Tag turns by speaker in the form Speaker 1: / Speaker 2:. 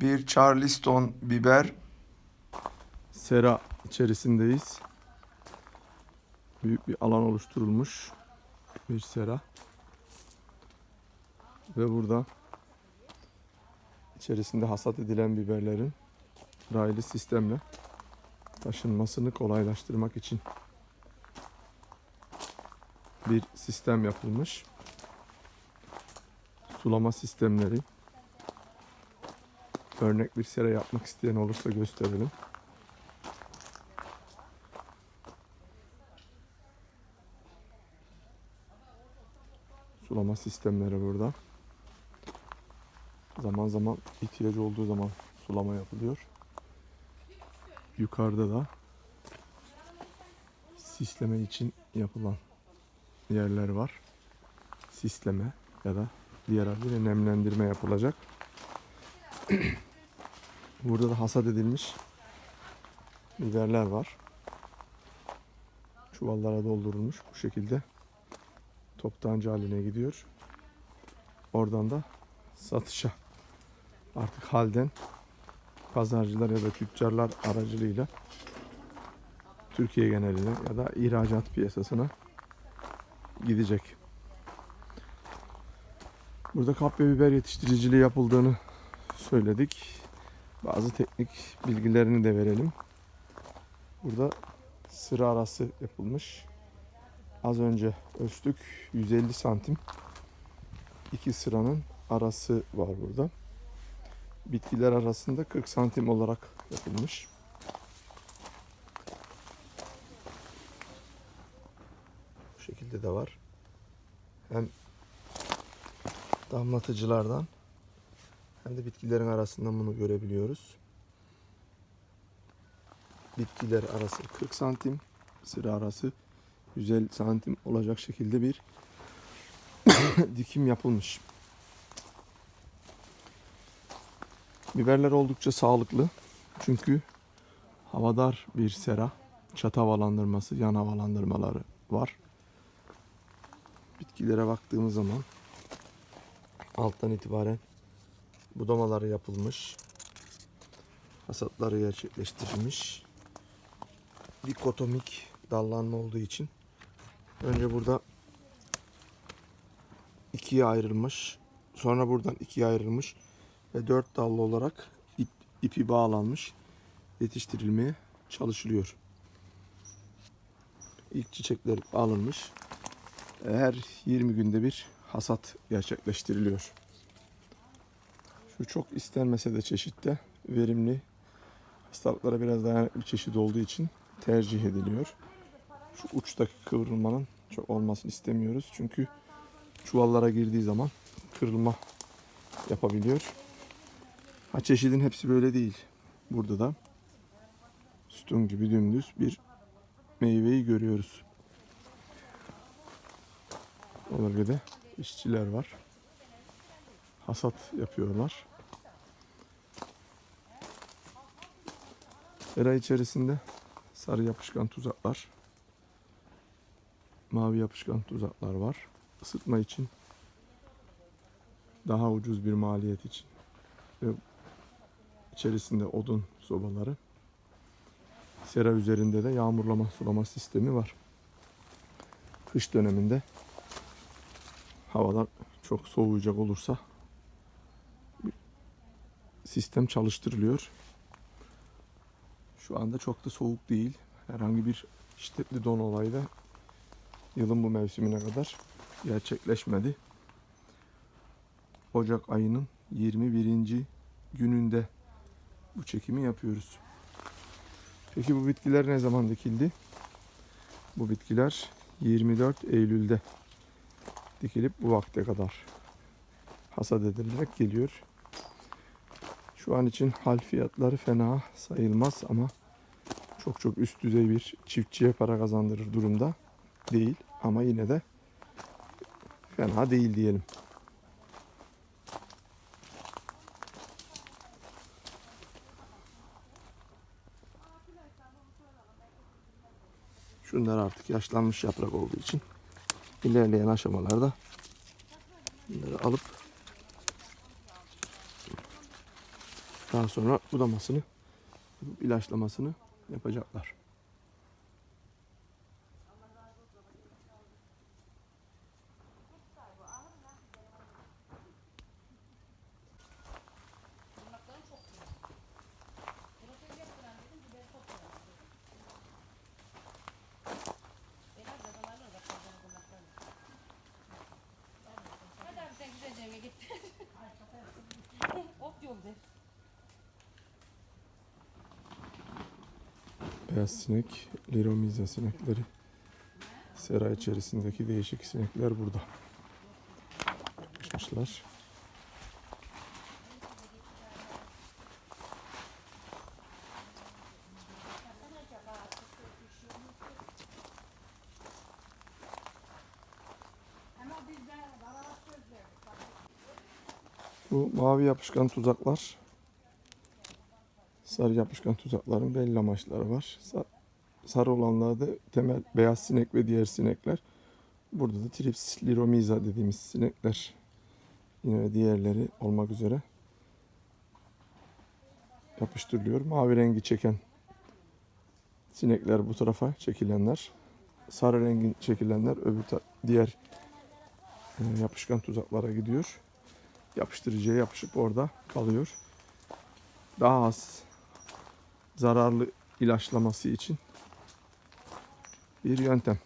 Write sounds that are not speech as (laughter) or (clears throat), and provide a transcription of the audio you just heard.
Speaker 1: Bir Charleston biber.
Speaker 2: Sera içerisindeyiz. Büyük bir alan oluşturulmuş. Bir sera. Ve burada içerisinde hasat edilen biberlerin raylı sistemle taşınmasını kolaylaştırmak için bir sistem yapılmış. Sulama sistemleri. Örnek bir sera yapmak isteyen olursa gösterelim. Sulama sistemleri burada. Zaman zaman ihtiyacı olduğu zaman sulama yapılıyor. Yukarıda da sisleme için yapılan yerler var. Sisleme ya da diğer adıyla nemlendirme yapılacak. (clears throat) Burada da hasat edilmiş biberler var. Çuvallara doldurulmuş bu şekilde toptancı haline gidiyor. Oradan da satışa artık halden pazarcılar ya da tüccarlar aracılığıyla Türkiye geneline ya da ihracat piyasasına gidecek. Burada kapya biber yetiştiriciliği yapıldığını söyledik. Bazı teknik bilgilerini de verelim. Burada sıra arası yapılmış. Az önce ölçtük 150 santim. İki sıranın arası var burada. Bitkiler arasında 40 santim olarak yapılmış. Bu şekilde de var. Hem damlatıcılardan hem de bitkilerin arasından bunu görebiliyoruz. Bitkiler arası 40 santim, sıra arası 150 santim olacak şekilde bir (coughs) dikim yapılmış. Biberler oldukça sağlıklı. Çünkü havadar bir sera, çatı havalandırması, yan havalandırmaları var. Bitkilere baktığımız zaman alttan itibaren budamaları yapılmış. Hasatları gerçekleştirilmiş. Dikotomik dallanma olduğu için önce burada ikiye ayrılmış. Sonra buradan ikiye ayrılmış ve dört dallı olarak ip, ipi bağlanmış yetiştirilmeye çalışılıyor. İlk çiçekler alınmış. Her 20 günde bir hasat gerçekleştiriliyor. Şu çok istenmese de çeşitte verimli hastalıklara biraz dayanıklı bir çeşit olduğu için tercih ediliyor. Şu uçtaki kıvrılmanın çok olmasını istemiyoruz. Çünkü çuvallara girdiği zaman kırılma yapabiliyor. Ha çeşidin hepsi böyle değil. Burada da sütun gibi dümdüz bir meyveyi görüyoruz. O bölgede işçiler var. Hasat yapıyorlar. Sera içerisinde sarı yapışkan tuzaklar, mavi yapışkan tuzaklar var. Isıtma için daha ucuz bir maliyet için ve içerisinde odun sobaları. Sera üzerinde de yağmurlama sulama sistemi var. Kış döneminde havalar çok soğuyacak olursa sistem çalıştırılıyor. Şu anda çok da soğuk değil. Herhangi bir şiddetli don olayı da yılın bu mevsimine kadar gerçekleşmedi. Ocak ayının 21. gününde bu çekimi yapıyoruz. Peki bu bitkiler ne zaman dikildi? Bu bitkiler 24 Eylül'de dikilip bu vakte kadar hasat edilerek geliyor. Şu an için hal fiyatları fena sayılmaz ama çok çok üst düzey bir çiftçiye para kazandırır durumda değil ama yine de fena değil diyelim. Şunlar artık yaşlanmış yaprak olduğu için ilerleyen aşamalarda bunları alıp Daha sonra budamasını, ilaçlamasını yapacaklar.
Speaker 3: Hadi abi. (laughs)
Speaker 2: Beyaz sinek, liromiza sinekleri. Sera içerisindeki değişik sinekler burada. Yapışmışlar. Bu mavi yapışkan tuzaklar sarı yapışkan tuzakların belli amaçları var. Sa- sarı olanlarda temel beyaz sinek ve diğer sinekler. Burada da Trips liromiza dediğimiz sinekler yine diğerleri olmak üzere yapıştırılıyor. Mavi rengi çeken sinekler bu tarafa çekilenler. Sarı rengin çekilenler öbür diğer e, yapışkan tuzaklara gidiyor. Yapıştırıcıya yapışıp orada kalıyor. Daha az zararlı ilaçlaması için bir yöntem.